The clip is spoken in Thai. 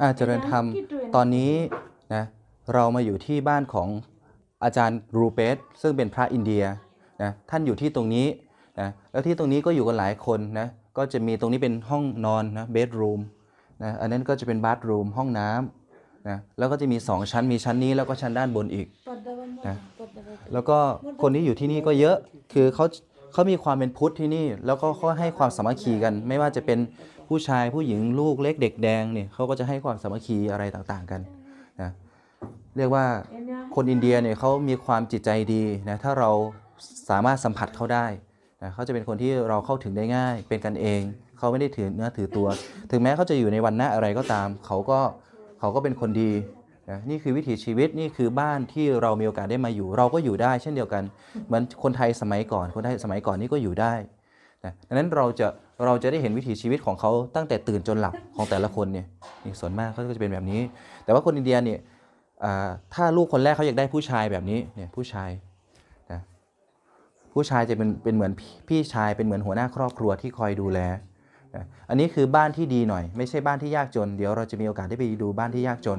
อ่าเจริญธรรมตอนนี้นะเรามาอยู่ที่บ้านของอาจารย์รูเปสซึ่งเป็นพระอินเดียนะท่านอยู่ที่ตรงนี้นะแล้วที่ตรงนี้ก็อยู่กันหลายคนนะก็จะมีตรงนี้เป็นห้องนอนนะเบดรูมนะอันนั้นก็จะเป็นบาร์รูมห้องน้ำนะแล้วก็จะมี 2 ชั้นมีชั้นนี้แล้วก็ชั้นด้านบนอีกนะแล้วก็คนที่อยู่ที่นี่ก็เยอะคือเขา เขามีความเป็นพุทธที่นี่ แล้วก็เขาให้ความสามัคคีกัน ไม่ว่าจะเป็นผู้ชายผู้หญิงลูกเล็กเด็กแดงเนี่ยเขาก็จะให้ความสามัคคีอะไรต่างๆกันนะเรียกว่าคนอินเดียเนี่ยเขามีความจิตใจดีนะถ้าเราสามารถสัมผัสเขาได้นะเขาจะเป็นคนที่เราเข้าถึงได้ง่าย เป็นกันเอง เขาไม่ได้ถือเนื้อถือตัว ถึงแม้เขาจะอยู่ในวันหน้าอะไรก็ตาม เขาก็เขาก็เป็นคนดี นะนี่คือวิถีชีวิตนี่คือบ้านที่เรามีโอกาสได้มาอยู่ เราก็อยู่ได้เช่นเดียวกัน เหมือนคนไทยสมัยก่อนคนไทยสมัยก่อนนี่ก็อยู่ได้นะดังนั้นเราจะเราจะได้เห็นวิถีชีวิตของเขาตั้งแต่ตื่นจนหลับของแต่ละคนเนี่ยนี่ส่วนมากเขาก็จะเป็นแบบนี้ แต่ว่าคนอินเดียเนี่ยถ้าลูกคนแรกเขาอยากได้ผู้ชายแบบนี้เนี่ยผู้ชายนะผู้ชายจะเป็นเป็นเหมือนพี่พี่ชายเป็นเหมือนหัวหน้าครอบครัวที่คอยดูแลอันนี้คือบ้านที่ดีหน่อย ไม่ใช่บ้านที่ยากจน เดี๋ยวเราจะมีโอกาสได้ไปดูบ้านที่ยากจน